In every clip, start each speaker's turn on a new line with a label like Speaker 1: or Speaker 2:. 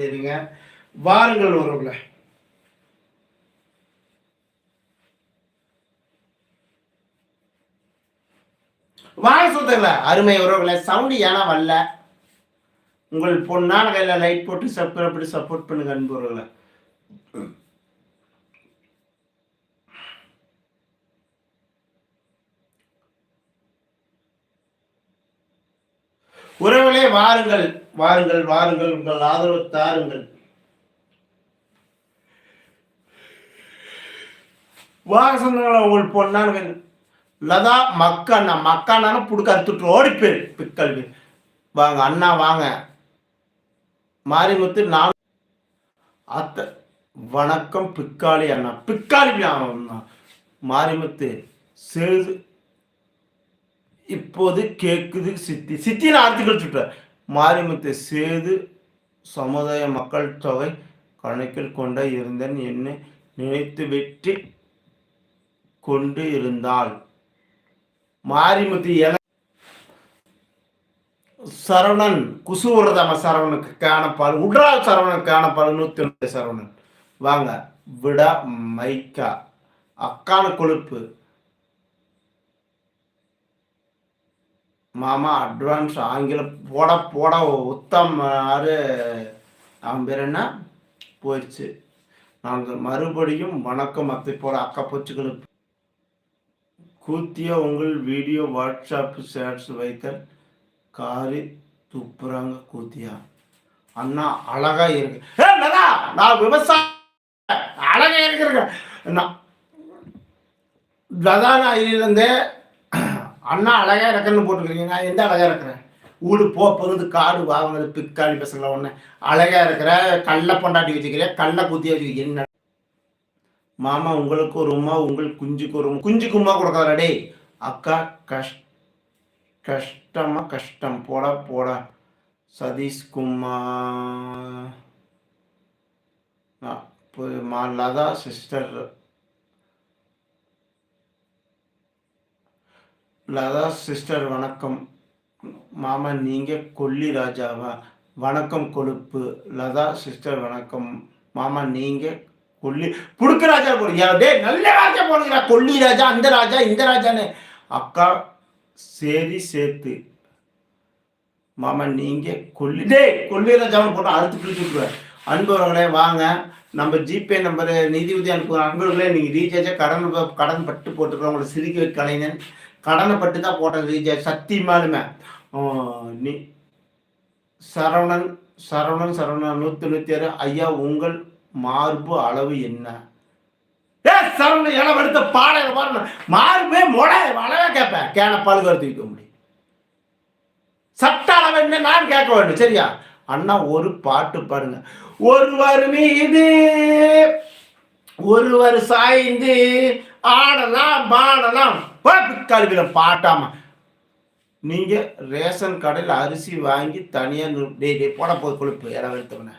Speaker 1: பண்ணிடுங்க வாருங்கள் உறவுல வாங்க சுத்தல அருமை உறவுகளை சவுண்டு ஏன்னா வரல. உங்கள் பொண்ணான கையில் லைட் போட்டு சப்ஸ்கிரைப் பண்ணி சப்போர்ட் பண்ணுங்க அன்பு உறவுல உறவுகளே வாருங்கள் வாருங்கள் வாருங்கள் உங்கள் ஆதரவு தாருங்கள். வாங்க சொன்னாங்களா உங்கள் பொண்ணானுங்க லதா மக்கா அண்ணா மக்கா புடுக்க அறுத்துட்டு ஓடி போயிரு பிக்கல்வி. வாங்க அண்ணா வாங்க. மாரிமுத்து நான் அத்த வணக்கம் பிக்காளி அண்ணா. பிக்காளி மாரிமுத்து செழுது இப்போது கேட்குது சித்தி. சித்தின்னு ஆர்த்திகள் சுட்ட மாரிமுத்து சேது சமுதாய மக்கள் தொகை கணக்கில் கொண்ட இருந்தேன் என்ன நினைத்து வெற்றி கொண்டு இருந்தாள். மாரிமுத்து என சரவணன் குசூரதம சரவணனுக்கு காணப்பால் உட்ரா சரவணன் காணப்பால் நூத்தி ஒன்று சரவணன். வாங்க விட மைக்கா அக்கான கொழுப்பு மாமா அட்வான்ஸ் ஆங்கிலம் போட போட உத்தம் ஆறு. அவன் பேர் என்ன? போயிடுச்சு. நாங்கள் மறுபடியும் வணக்கம் அத்தை போட அக்கா பூச்சிகளுக்கு கூத்திய உங்கள் வீடியோ வாட்ஸ்அப் ஷேர்ஸ் வைக்க காரி துப்புறாங்க கூத்தியா. அண்ணா அழகா இருக்கு. நான் விவசாய அழகா இருக்கிறேன் நான் லதா நான் இருந்தே அண்ணா அழகா இறக்குன்னு போட்டுக்கிறீங்க நான் எந்த அழகா இருக்கிறேன் ஊடு போ பகுந்து காடு வாங்கினது பிற்காலி பசங்கள ஒன்று அழகா இருக்கிற கல்ல பொண்டாட்டி வச்சுக்கிறேன் கல்ல குத்தி வச்சுக்கிறேன் என்ன? மாமா உங்களுக்கு ஒரு உமா உங்களுக்கு குஞ்சுக்கு ஒரு குஞ்சுக்கு உமா கொடுக்காதடா டேய். அக்கா கஷ் கஷ்டமா கஷ்டம். போடா போடா. சதீஷ்குமார். லதா சிஸ்டர் லதா சிஸ்டர் வணக்கம். மாமா நீங்கள் கொல்லி ராஜாவா? வணக்கம் கொழுப்பு. லதா சிஸ்டர் வணக்கம். மாமா நீங்கள் கொல்லி புடுக்கு ராஜா போடுங்க டே நல்ல ராஜா போடுங்கடா கொல்லி ராஜா அந்த ராஜா இந்த ராஜான்னு. அக்கா சேரி சேர்த்து மாமா நீங்கள் கொல்லி டேய் கொல்லி ராஜாவும் போட்டு அறுத்து பிடிச்சிருக்குவேன் அன்பவர்களே வாங்க. நம்ம ஜிபே நம்பரு நிதி உதவி அனுப்புகிற அன்பர்களே நீங்கள் ரீசார்ஜாக கடன் கடன் பட்டு போட்டுருக்கோம். உங்களை சிரிக்க வைக்க கலைஞன். கடனை பட்டு தான் போட்டேன் ரீசார்ஜ் சத்தியமாலுமே நீ சரவணன் சரவணன் சரவணன் நூற்றி நூற்றி ஆறு ஐயா உங்கள் மார்பு அளவு என்ன? ஏ சரவணன் இடம் எடுத்த பாடையில பாருங்க. மார்பே முளை அளவே கேட்பேன் கேன பழுகறுத்து வைக்க முடியும். சட்ட அளவு என்ன? நான் கேட்க வேண்டும். சரியா? அண்ணா ஒரு பாட்டு பாடுங்க. ஒருவர் மீது ஒருவர் சாய்ந்து ஆடலாம் பாடலாம். கல்வியில பாட்டாமா. நீங்க ரேஷன் கடையில் அரிசி வாங்கி தனியாக டே டே போட போது கொழுப்பு இடம் எடுத்தவன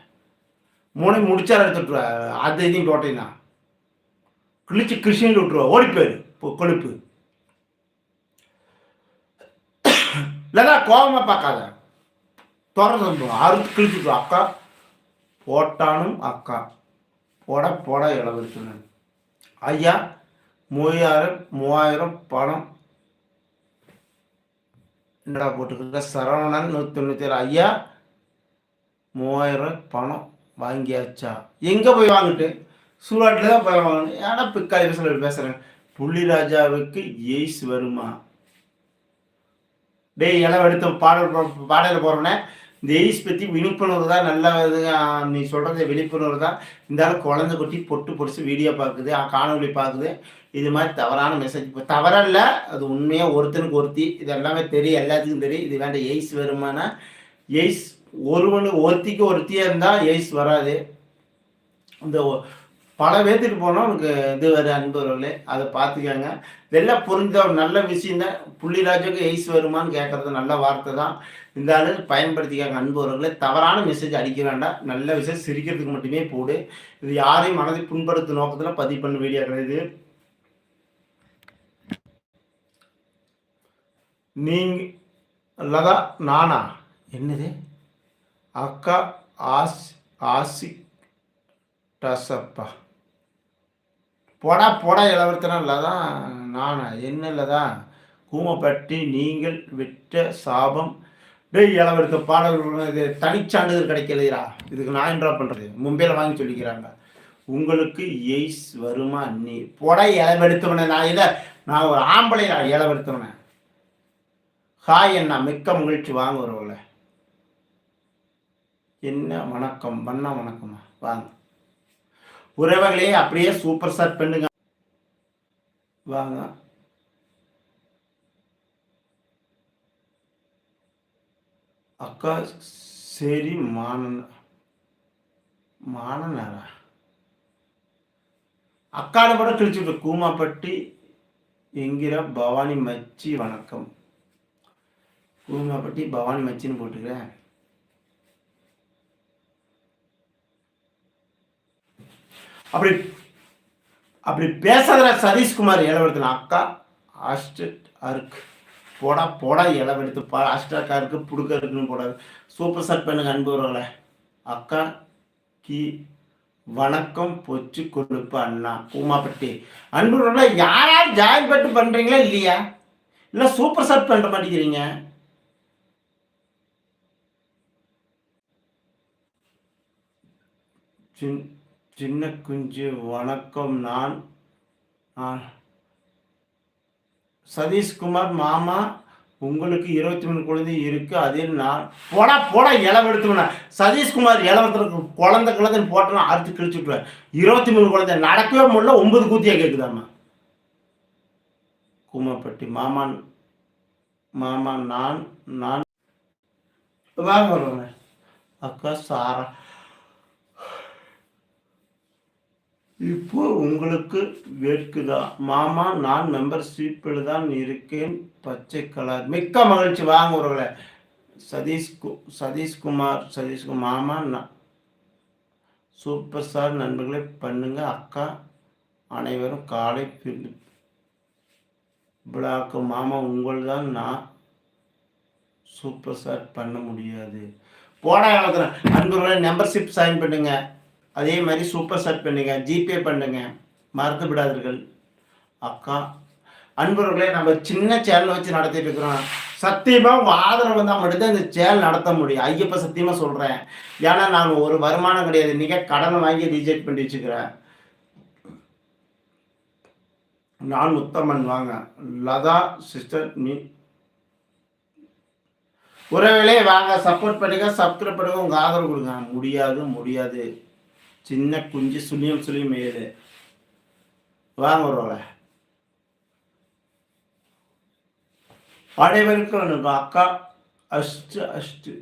Speaker 1: மூணை முடிச்சார எடுத்துட்டுருவா அது இதையும் தோட்டைனா கிழிச்சு கிருஷ்ணன் விட்டுருவா ஓடி போயிரு கொழுப்பு. இல்லைன்னா கோபமா பார்க்காத. திறந்து அறுத்து கிழிச்சுட்டு அக்கா. போட்டானும் அக்கா. போட போட இளவரசன் ஐயா மூவாயிரம் மூவாயிரம் பணம். என்னடா போட்டுக்கிட்ட சரவணன் நூற்றி தொண்ணூற்றி ஏழு. ஐயா மூவாயிரம் பணம் வாங்கியாச்சா? எங்கே போய் வாங்கிட்டு? சூழாட்டில் தான் போய் வாங்கணும் ஏன்னா பிக்காளி பேசுகிற பேசுகிறேன் புள்ளி ராஜாவுக்கு எய்ஸ் வருமா? டேய் இளவு எடுத்து பாடல் போ- பாடல போகிறோன்னே இந்த எய்ஸ் பற்றி விழிப்புணர்வு தான் நல்ல இது நீ சொல்கிறது விழிப்புணர்வு தான். இந்த குழந்தை குட்டி பொட்டு பொடிச்சு வீடியோ பார்க்குது. காணொலி பார்க்குது. இது மாதிரி தவறான மெசேஜ் இப்போ தவறல்ல அது உண்மையாக ஒருத்தனுக்கு ஒருத்தி இது எல்லாமே தெரியும் எல்லாத்துக்கும் தெரியும். இது வேண்டாம் எய்ஸ் வருமானா எய்ஸ் ஒருவனு ஒருத்திக்கு ஒருத்தியாக இருந்தால் எய்ஸ் வராது. இந்த பல பேர்த்துட்டு போனால் உனக்கு இது வர அன்பர்களே அதை பார்த்துக்கோங்க. இதெல்லாம் புரிஞ்ச ஒரு நல்ல விஷயம் தான். புள்ளிராஜுக்கு எய்ஸ் வருமான்னு கேட்கறது நல்ல வார்த்தை தான். இந்த அளவு பயன்படுத்திக்காங்க அன்பர்களே தவறான மெசேஜ் அடிக்க வேண்டாம். நல்ல விஷயம் சிரிக்கிறதுக்கு மட்டுமே போடு. இது யாரையும் மனதை புண்படுத்தும் நோக்கத்தில் பதிவு பண்ண வீடியோ கிடையாது நீங்க லதா நானா? என்னது? அக்கா ஆஸ் ஆசிக் டசப்பா. போடா போடா இளவரத்தனம் தான் நானா? என்ன தான் கூமப்பட்டி நீங்கள் விட்ட சாபம். டேய் இளவரத்த பாடல்கள் இது தனிச்சான்றிதழ் கிடைக்கலையா இதுக்கு நான் என்ன பண்ணுறது மும்பையில் வாங்கி சொல்லிக்கிறாங்க. உங்களுக்கு எய்ஸ் வருமா? நீ போடா இளவெடுத்தவனே நான் இதை நான் ஒரு ஆம்பளை இளவெடுத்தவனே ஹாய் அண்ணா மிக்க மகிழ்ச்சி. வாங்க வருவல என்ன வணக்கம் வண்ணா வணக்கம்மா. வாங்க. உறவுகளே அப்படியே சூப்பர் ஸ்டார் பண்ணுங்க. வாங்க. அக்கா சரி மானன். மானனாரா? அக்காட கூட கிழிச்சுட்டு கூமாப்பட்டி என்கிற பவானி மச்சி வணக்கம். கூமாப்பட்டி பவானி மச்சின்னு போட்டுக்கிறேன் அப்படி அப்படி பேசாத சதீஷ்குமார் இளவெடுத்து அக்கா ஆஸ்டட் அருக்கு போடா போடா இளவெடுத்து பா அஷ்டாக்காருக்கு புடுக்க இருக்குன்னு போடாது. சூப்பர் சார் பண்ணுங்க அன்புறவங்களே அக்கா கி வணக்கம் பொச்சு கொழுப்பு அண்ணா பூமாப்பட்டி அன்புறவங்கள யாராவது ஜாயின் பட்டு பண்ணுறீங்களா இல்லையா? இல்லை சூப்பர் சார் பண்ணுற மாட்டேங்கிறீங்க? சின் சின்ன குஞ்சு வணக்கம் நான் சதீஷ்குமார் மாமா உங்களுக்கு இருபத்தி மூணு குழந்தை இருக்கு அதில் நான் போட போடா இளவெடுத்துவேன் சதீஷ்குமார் இளவரத்துக்கு குழந்தை குழந்தைன்னு போட்டோன்னா அறுத்து கிழிச்சு விட்டுருவேன். இருபத்தி மூணு குழந்தை நடக்கவே முடியல ஒன்பது கூத்தியாக கேட்குதாம்மா குமப்பட்டி மாமான் மாமா நான் நான். வாங்க வருவேன் அக்கா சாரா. இப்போ உங்களுக்கு வேட்குதா மாமா நான் மெம்பர்ஷிப்பில் தான் இருக்கேன் பச்சை கலர். மிக்க மகிழ்ச்சி வாங்க உறவுகளை. சதீஷ் சதீஷ்குமார் சதீஷ்குமார் மாமா நான் சூப்பர் ஸ்டார் நண்பர்களே பண்ணுங்க. அக்கா அனைவரும் காலை பிளாக்கு மாமா உங்கள் தான் நான் சூப்பர் ஸ்டார் பண்ண முடியாது. போன காலத்தில் நண்பர்களே மெம்பர்ஷிப் சைன் பண்ணுங்கள் அதே மாதிரி சூப்பர் செட் பண்ணுங்க ஜிபே பண்ணுங்க. மறந்து விடாதீர்கள் அக்கா அன்பர்களே நம்ம சின்ன சேனல் வச்சு நடத்திட்டு இருக்கிறோம். சத்தியமாக உங்கள் ஆதரவு வந்தால் மட்டும்தான் இந்த சேனல் நடத்த முடியும். ஐயப்ப சத்தியமாக சொல்கிறேன் ஏன்னா நாங்கள் ஒரு வருமானம் கிடையாது. நீங்கள் கடனை வாங்கி ரிஜெக்ட் பண்ணி வச்சுக்கிறேன். நான் உத்தமன் வாங்க. லதா சிஸ்டர் நீ உறவுகளே வாங்க. சப்போர்ட் பண்ணுங்க சப்ஸ்கிரைப் பண்ணுங்க. உங்கள் ஆதரவு கொடுங்க. முடியாது முடியாது. சின்ன குஞ்சு சுனியம் சுழியம் மேயுது. வாங்க ஒரு அனைவருக்கும் அக்கா அஷ்டு அஷ்டு.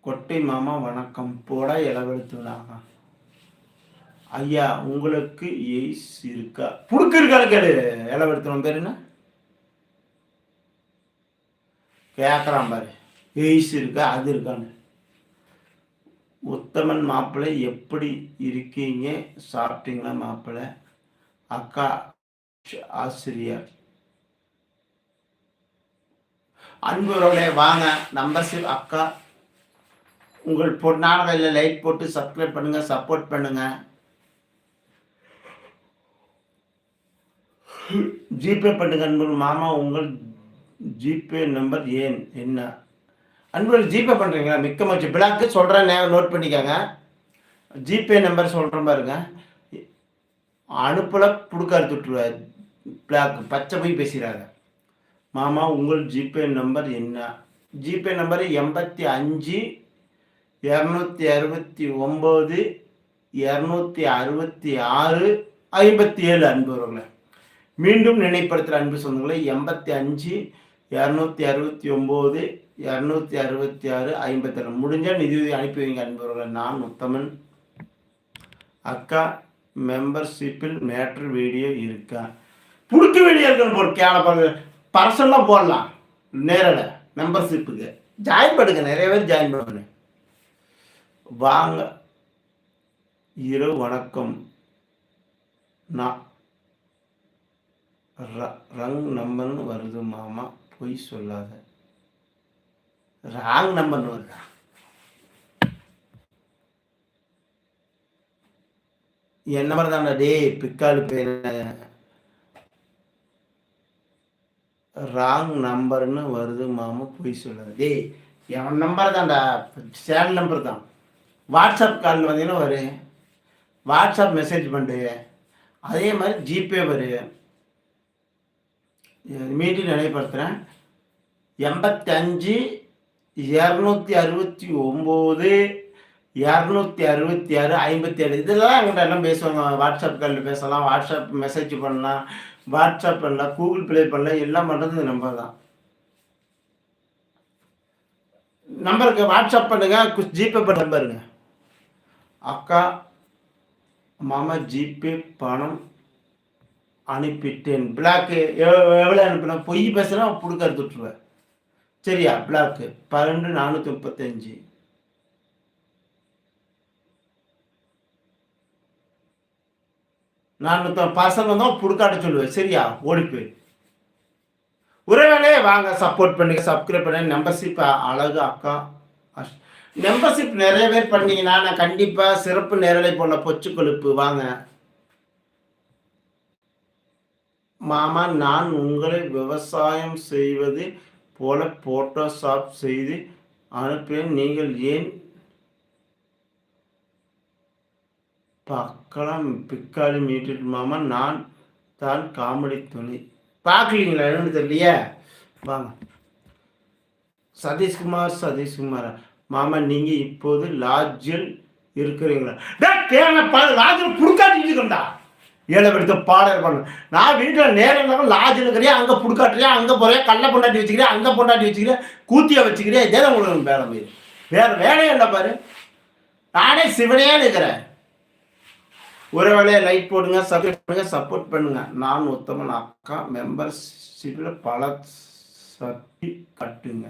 Speaker 1: கொட்டை மாமா வணக்கம். போட இளவெடுத்துனாங்க ஐயா உங்களுக்கு எய்ஸ் இருக்கா? புழுக்கு இருக்கான்னு கேடு இளவெடுத்தவன் பேர் என்ன? கேட்குறான் பாரு. எய்ஸ் இருக்கா? அது இருக்கான்னு. உத்தமன் மாப்பிள்ளை எப்படி இருக்கீங்க? சாப்பிட்டீங்களா மாப்பிள்ளை? அக்கா ஆசிரியர். அன்புறவுடைய வாங்க. நம்பர்ஷிப் அக்கா உங்கள் பொண்ணான கையில் லைட் போட்டு சப்ஸ்கிரைப் பண்ணுங்க சப்போர்ட் பண்ணுங்க. ஜிபே பண்ணுங்க அன்பு மாமா உங்கள் ஜிபே நம்பர் ஏன்? என்ன? அன்பர்கள் ஜிபே பண்ணுறீங்களா மிக்க மச்சு பிளாக்கு சொல்கிறேன் நோட் பண்ணிக்கோங்க. ஜிபே நம்பர் சொல்கிறேன் பாருங்க. அனுப்பல புடுக்க அறுத்துட்ருவார் பிளாக் பச்சை போய் பேசுகிறாங்க மாமா உங்கள் ஜிபே நம்பர் என்ன? ஜிபே நம்பர் எண்பத்தி அஞ்சு இரநூத்தி அறுபத்தி ஒம்பது இரநூத்தி அறுபத்தி ஆறு ஐம்பத்தி ஏழு அன்பவர்களை மீண்டும் நினைப்படுத்துகிற அன்பு சொந்தங்களை எண்பத்தி அஞ்சு இரநூத்தி அறுபத்தி ஒம்பது இரநூத்தி அறுபத்தி ஆறு ஐம்பத்தி முடிஞ்சால் நிதியுதவி அனுப்பி வைங்க அன்பவர்கள் நான் முத்தமன் அக்கா மெம்பர்ஷிப்பில் மேட்ரு வீடியோ இருக்கா? புடுக்க வீடியோ இருக்குன்னு போட்டு கேளப்பாங்க பர்சனலாக போடலாம். நேரில் மெம்பர்ஷிப்புக்கு ஜாயின் பண்ணுங்க நிறைய பேர் ஜாயின் பண்ணுங்க. வாங்க. இரவு வணக்கம். நான் ரங் நம்பர்னு வருது மாமா. பொய் சொல்லாத. ராங் నంబర్ నోరురా என் நம்பர் தான்டா டேய் பிக்காடு பேர். ராங் நம்பர்னு வருது மாமா போய் சொல்லுது. டேய் என் நம்பர் தான்டா சேல் நம்பர் தான். வாட்ஸ்அப் காலில் பார்த்தீங்கன்னா வரு. வாட்ஸ்அப் மெசேஜ் பண்ணுது அதே மாதிரி ஜிபே வரு. மீட்டிங் நினைப்படுத்துகிறேன் எண்பத்தஞ்சு இரநூத்தி அறுபத்தி ஒம்பது இரநூத்தி அறுபத்தி ஆறு ஐம்பத்தி ஏழு. இதெல்லாம் எங்கிட்ட எல்லாம் பேசுவாங்க. வாட்ஸ்அப் கால் பேசலாம் வாட்ஸ்அப் மெசேஜ் பண்ணலாம் வாட்ஸ்அப் பண்ணலாம் கூகுள் ப்ளே பண்ணலாம் எல்லாம் பண்ணுறது இந்த நம்பர் தான் நம்பருக்கு வாட்ஸ்அப் பண்ணுங்க ஜிபே பண்ண நம்பருங்க. அக்கா மாமா ஜிபே பணம் அனுப்பிட்டேன். பிளாக்கு எவ்வளோ அனுப்பினா பொய் பேசுனா புடுக்க விட்டுருவேன் சரியா பிளாக்கு பன்னெண்டு நானூற்றி முப்பத்தஞ்சு. நான் பசங்க தான் புடுக்காட்ட சொல்லுவேன். சரியா? ஓடிப்போய் உறவுகளே வாங்க சப்போர்ட் பண்ணுங்க சப்ஸ்கிரைப் பண்ணி மெம்பர்ஷிப் அழகு அக்கா மெம்பர்ஷிப் நிறைய பேர் பண்ணீங்கன்னா நான் கண்டிப்பாக சிறப்பு நேரலை போன பொச்சு கொழுப்பு. வாங்க. மாமா நான் உங்களை விவசாயம் செய்வது போல போட்டோஷாப் செய்து அனுப்பினேன். நீங்கள் ஏன் பக்கலாம் பிக்காலி மீட்டு மாமா நான் தான் காமெடி துணி பார்க்கலீங்களா? என்னன்னு தெரியலையே. வாங்க. சதீஷ்குமார் சதீஷ்குமார். மாமா நீங்கள் இப்போது லாட்ஜில் இருக்கிறீங்களா? லாட்ஜில் புடுக்காட்டிட்டு இருக்கா ஏழை எடுத்து பாடல் பண்ண நான் வீட்டில் நேரம் இல்லாமல் லாஜ் இருக்கிறேன் அங்கே புடுக்காட்டுறியா அங்கே போகிறேன் கல்லை பொண்டாட்டி வச்சுக்கிறேன் அங்கே பொண்டாட்டி வச்சுக்கிறேன் கூத்தியை வச்சுக்கிறேன் இதே உங்களுக்கு வேலை போயிரு வேறு வேலையே இல்லை பாரு. நானே சிவனே இருக்கிறேன் ஒரு வேலையை லைட் போடுங்க சப்போர்ட் பண்ணுங்க சப்போர்ட் பண்ணுங்க. நான் உத்தமன் அக்கா மெம்பர்ஷிப்பில் பல சட்டி கட்டுங்க.